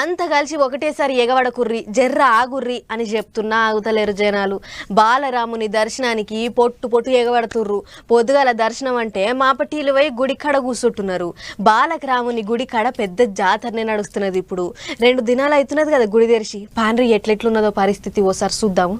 అంత కలిసి ఒకటేసారి ఎగవడకుర్రి జర్ర ఆగుర్రి అని చెప్తున్నా ఆగుతలేరు జనాలు. బాలరాముని దర్శనానికి పొట్టు పొట్టు ఎగబడుతుర్రు పొద్దుగాల దర్శనం అంటే మాపటీలు పోయి గుడి కడ కూర్చుంటున్నారు. బాలకరాముని గుడి కడ పెద్ద జాతరనే నడుస్తున్నది ఇప్పుడు. రెండు దినాలు అవుతున్నది కదా గుడి తెరిచి. పాండ్రి ఎట్లెట్లున్నదో పరిస్థితి ఓసారి చూద్దాము.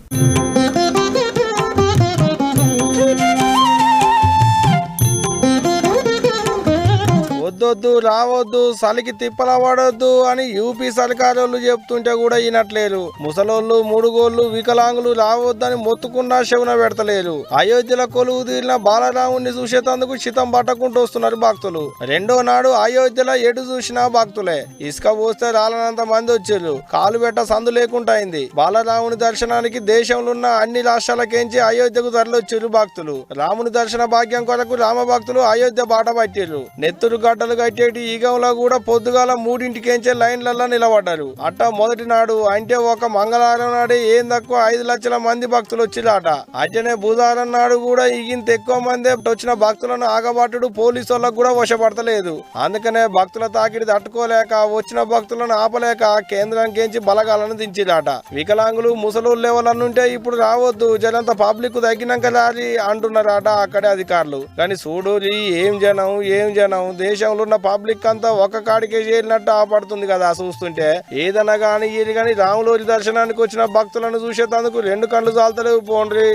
వద్దొద్దు రావద్దు సలికి తిప్పల పడొద్దు అని యూపీ సర్కారోళ్ళు చెప్తుంటే కూడా ఈనట్లేరు ముసలోళ్ళు మూడుగోళ్ళు వికలాంగులు రావద్దని మొత్తుకున్నా శవున పెడతలేరు. అయోధ్యలో కొలువు తీరిన బాలరాముడిని చూసేటందుకు చితం పట్టకుంటూ వస్తున్నారు భక్తులు. రెండో నాడు అయోధ్యలో ఎటు చూసినా భక్తులే. ఇసుక పోస్తే రాలనంత మంది వచ్చారు. కాలు పెట్ట సందు లేకుండా అయింది. బాలరాముని దర్శనానికి దేశంలో ఉన్న అన్ని రాష్ట్రాలకేంచి అయోధ్యకు తరలొచ్చారు భక్తులు. రాముని దర్శన భాగ్యం కొరకు రామ భక్తులు అయోధ్య బాట పట్టారు నెత్తురు గడ్డ గడ్డలు కట్టేటి ఈగంలో కూడా పొద్దుగాల మూడింటికేంచే లైన్లలో నిలబడ్డారు. అట్ట మొదటి నాడు అంటే ఒక మంగళవారం నాడే ఏం తక్కువ ఐదు లక్షల మంది భక్తులు వచ్చిరాట అట్లనే బుధవారం నాడు కూడా ఈగింత ఎక్కువ మంది వచ్చిన భక్తులను ఆగబట్టుడు పోలీసు వాళ్ళకు కూడా వశపడతలేదు. అందుకనే భక్తుల తాకిడి తట్టుకోలేక వచ్చిన భక్తులను ఆపలేక కేంద్రానికి బలగాలను దించిరాట వికలాంగులు ముసలు లెవెలనుంటే ఇప్పుడు రావద్దు జనంత పబ్లిక్ తగ్గినాక రాలి అంటున్నారట అక్కడే అధికారులు. కానీ చూడు ఏం జనం ఏం జనం దేశం దేశంలో ఉన్న పబ్లిక్ అంతా ఒక కాడికే చేరినట్టు ఆపడుతుంది కదా చూస్తుంటే. ఏదన్నా కానీ ఏది కానీ రాములోరి దర్శనానికి వచ్చిన భక్తులను చూసేటందుకు రెండు కళ్ళు చాలతలేవు పోండ్రి.